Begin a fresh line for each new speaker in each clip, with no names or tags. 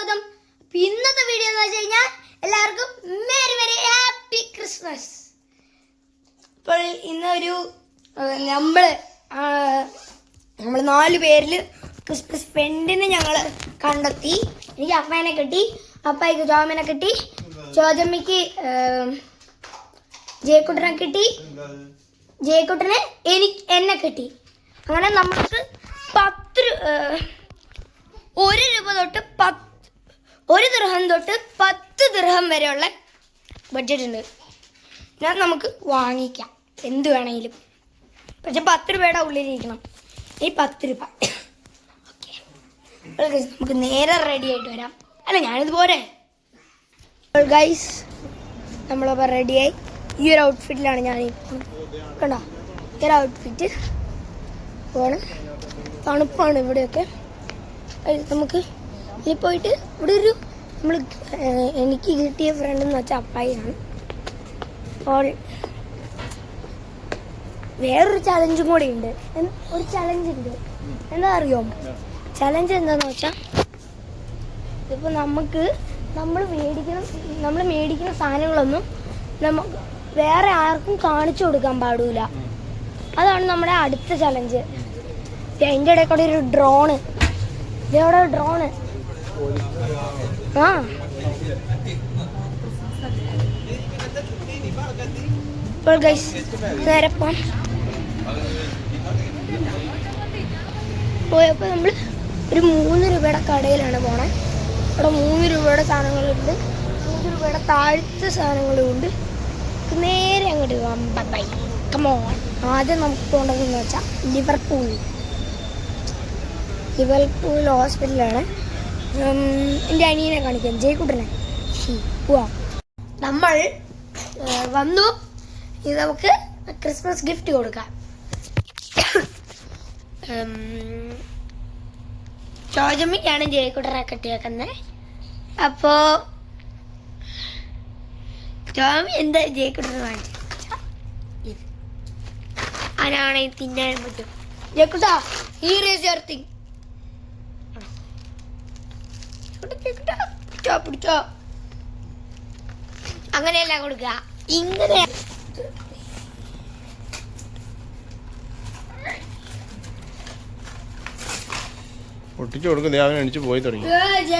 സ്വാഗതം ഇന്നത്തെ വീഡിയോ എന്ന് വെച്ച് കഴിഞ്ഞാൽ എല്ലാവർക്കും വെരി വെരി ഹാപ്പി ക്രിസ്മസ്. ഇപ്പോൾ ഇന്നൊരു നമ്മൾ നമ്മൾ നാല് പേരിൽ ക്രിസ്മസ് ഫ്രണ്ടിനെ ഞങ്ങൾ കണ്ടെത്തി. എനിക്ക് അപ്പനെ കിട്ടി അപ്പായിക്ക് ജോമിനെ കിട്ടി ജോജമ്മയ്ക്ക് ജയക്കുട്ടനെ കിട്ടി ജയക്കുട്ടനെ എനിക്ക് എന്നെ കിട്ടി. അങ്ങനെ നമുക്ക് പത്ത് ഒരു രൂപ തൊട്ട് പത്ത് ഒരു ദൃഹം തൊട്ട് പത്ത് ദൃഹം വരെയുള്ള ബഡ്ജറ്റ് ഉണ്ട്. ഞാൻ നമുക്ക് വാങ്ങിക്കാം. എന്ത് വേണമെങ്കിലും പക്ഷെ പത്ത് രൂപയുടെ ഉള്ളിലിരിക്കണം. ഈ പത്ത് രൂപ. ഓക്കെ നമുക്ക് നേരെ റെഡി ആയിട്ട് വരാം. അല്ല ഞാനിത് പോരെ. ഗൈസ് നമ്മളപ്പോൾ റെഡിയായി ഈ ഒരു ഔട്ട്ഫിറ്റിലാണ് ഞാൻ കണ്ടോ? ഈ ഒരു ഔട്ട്ഫിറ്റ് പോണ്. തണുപ്പാണ് ഇവിടെയൊക്കെ. നമുക്ക് ഇനി പോയിട്ട് ഇവിടെ ഒരു നമ്മൾ എനിക്ക് കിട്ടിയ ഫ്രണ്ട് എന്ന് വെച്ചാൽ അപ്പായിയാണ്. അപ്പോൾ വേറൊരു ചലഞ്ചും കൂടി ഉണ്ട്. ഒരു ചലഞ്ച് ഉണ്ട്. എന്താ അറിയോ? ചലഞ്ച് എന്താന്ന് വെച്ചാൽ ഇപ്പോൾ നമുക്ക് നമ്മൾ മേടിക്കുന്ന നമ്മൾ മേടിക്കുന്ന സാധനങ്ങളൊന്നും നമുക്ക് വേറെ ആർക്കും കാണിച്ചു കൊടുക്കാൻ പാടില്ല അതാണ് നമ്മുടെ അടുത്ത ചലഞ്ച് അതിന്റെ ഇടയിൽ കൂടെ ഒരു ഡ്രോണ് ഇതോടെ ഡ്രോണ് ആ. ഇപ്പോൾ ഗൈസ് നേരെ പോവാം പോയപ്പോൾ നമ്മൾ ഒരു മൂന്ന് രൂപയുടെ കടയിലാണ് പോണേ. അവിടെ മൂന്ന് രൂപയുടെ സാധനങ്ങളുണ്ട്. മൂന്ന് രൂപയുടെ താഴത്തെ സാധനങ്ങളും ഉണ്ട് നേരെ അങ്ങോട്ട് പോകാം. ബൈ കമോൺ ആദ്യം നമുക്ക് പോകേണ്ടതെന്ന് വെച്ചാൽ ലിവർപൂൾ ലിവർപൂൾ ഹോസ്പിറ്റലാണ് എന്റെ അനിയനെ കാണിക്കാം. ജയക്കുട്ടനെ. പോവാ. നമ്മൾ വന്നു. ഇത് നമുക്ക് ക്രിസ്മസ് ഗിഫ്റ്റ് കൊടുക്കാം. ചോജമ്മിക്കാണ് ജയക്കുട്ടനെ കെട്ടിയേക്കുന്നത് അപ്പോ ചോമി എന്താ ജയക്കുട്ടനെ വാങ്ങിച്ചത് ഇത്. അതിനാണെങ്കിൽ തിന്നാൻ പറ്റും. ജയക്കുട്ടാ ഈ റേസ് എർത്തിങ് പിടിച്ചോ പിടിച്ചോ അങ്ങനെയല്ല കൊടുക്കുക ഇങ്ങനെ.
പൊട്ടിച്ചു കൊടുക്കും അവൻ എണിച്ച് പോയി തുടങ്ങി.
മരിച്ചു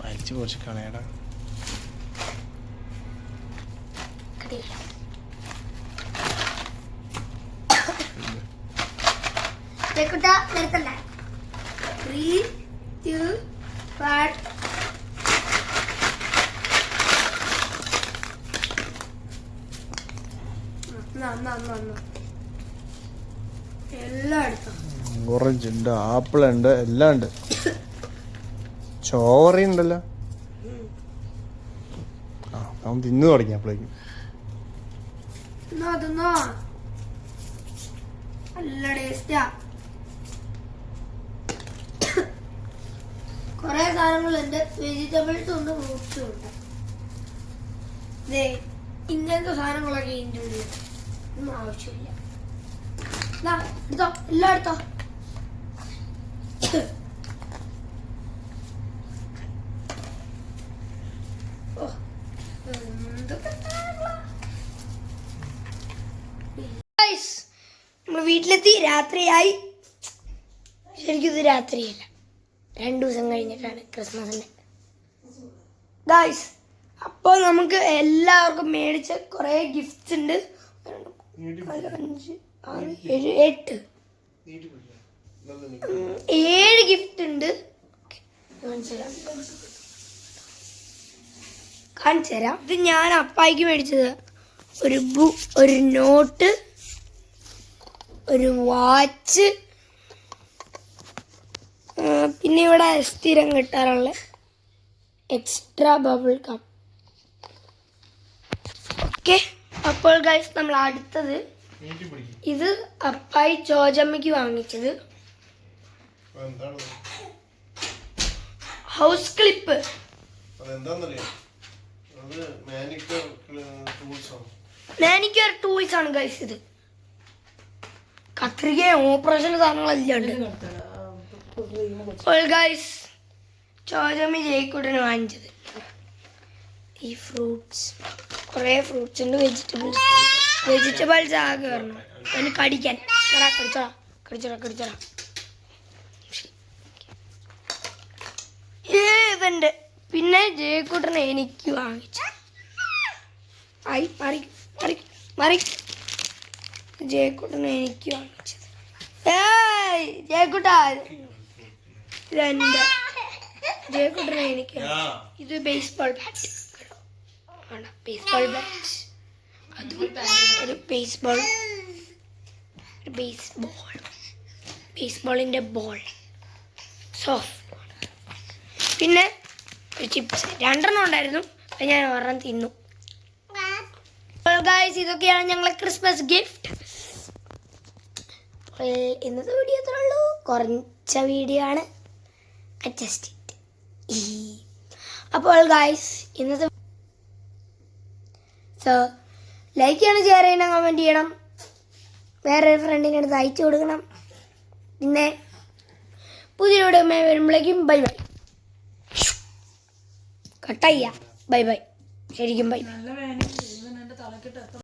വലിച്ചു കുറച്ച് കളയടാ
ജേക്കുട്ടാ നിർത്തണ്ട. ത്രീ ടു വൺ
ഓറഞ്ച് ഉണ്ട് ആപ്പിൾ ഉണ്ട് എല്ലാം ഉണ്ട്. ചോറി ഉണ്ടല്ലോ. ആ അവൻ തിന്നു തുടങ്ങി അപ്പോഴേക്കും.
നല്ല ടേസ്റ്റാ കൊറേ സാധനങ്ങളുണ്ട് വെജിറ്റബിൾസും ഉണ്ട് ഫ്രൂട്ട്സും ഉണ്ട് ഇങ്ങനത്തെ സാധനങ്ങളൊക്കെ ഇതിന്റെ ഉള്ളിൽ ഒന്നും ആവശ്യമില്ല. എടുത്തോ എല്ലാം എടുത്തോ. വീട്ടിലെത്തി. രാത്രിയായി. ശരിക്കും ഇത് രാത്രിയല്ല. രണ്ടു ദിവസം കഴിഞ്ഞിട്ടാണ് ക്രിസ്മസിന്റെ ഗായ്സ് അപ്പോൾ നമുക്ക് എല്ലാവർക്കും മേടിച്ച കുറേ ഗിഫ്റ്റ്സ് ഉണ്ട്. അഞ്ച് ആറ് ഏഴ് എട്ട്. ഏഴ് ഗിഫ്റ്റ് ഉണ്ട്. കാണിച്ചു തരാം ഇത് ഞാൻ അപ്പായിക്ക് മേടിച്ചത്. ഒരു ബു ഒരു നോട്ട് ഒരു വാച്ച് പിന്നെ ഇവിടെ സ്ഥിരം കിട്ടാറുള്ള എക്സ്ട്രാ ബബിൾ കപ്പ് ഓക്കെ അപ്പോൾ ഗൈസ് നമ്മൾ അടുത്തത് ഇത് അപ്പായി ചോജമ്മയ്ക്ക് വാങ്ങിച്ചത്. ഹൗസ് ക്ലിപ്പ് മാനിക്യൂർ ടൂൾസ് ആണ്. ഗൈസ് ഇത്. കത്രികയും ഓപ്പറേഷൻ സാധനങ്ങളെല്ലാം ഉണ്ട്. ഗൈസ് ചോജമ്മി ജയിക്കൂട്ടിന് വാങ്ങിച്ചത്. ഈ ഫ്രൂട്ട്സ് കുറേ ഫ്രൂട്ട്സ് ഉണ്ട് വെജിറ്റബിൾസ് വെജിറ്റബിൾസ് ആകെ വരണം അതിന് കടിക്കാൻ. എടാ, കടിച്ചോടാ. കടിച്ചോടാ കടിച്ചോടാ. ഏ ഇതുണ്ട് പിന്നെ ജയക്കൂട്ടനെ എനിക്ക് വാങ്ങിച്ചു. ആയി മാറി മാറി മാറി. ജയക്കൂട്ടനെ എനിക്ക് വാങ്ങിച്ചത്. ഏയ് ജയക്കൂട്ടാ. ഇതെന്റെ ജയക്കൂട്ടനെ എനിക്ക്. ഇത് ബേസ്ബോൾ ബാറ്റ് ആണ്. ബേസ്ബോൾ ബാറ്റ് അതും ഒരു ബേസ്ബോൾ ഒരു ബേസ്ബോൾ ബേസ്ബോളിന്റെ ബോൾ സോഫ്റ്റ് പിന്നെ ഒരു ചിപ്സ് രണ്ടെണ്ണം ഉണ്ടായിരുന്നു. അത് ഞാൻ ഒരെണ്ണം തിന്നു. ഗായ്സ് ഇതൊക്കെയാണ് ഞങ്ങളെ ക്രിസ്മസ് ഗിഫ്റ്റ് ഇന്നത്തെ വീഡിയോ അത്രേ ഉള്ളൂ. കുറച്ച വീഡിയോ ആണ്. അഡ്ജസ്റ്റ് അപ്പോൾ ഗായ്സ് ഇന്നത്തെ സോ ലൈക്ക് ചെയ്യണം ഷെയർ ചെയ്യണം കമന്റ് ചെയ്യണം. വേറൊരു ഫ്രണ്ടിന്റെ അടുത്ത് അയച്ചു കൊടുക്കണം. പിന്നെ പുതിയ വീഡിയോ വരുമ്പോഴേക്കും ബൈ ബൈ കട്ടയ്യ ബൈ ബൈ ശരിക്കും ബൈ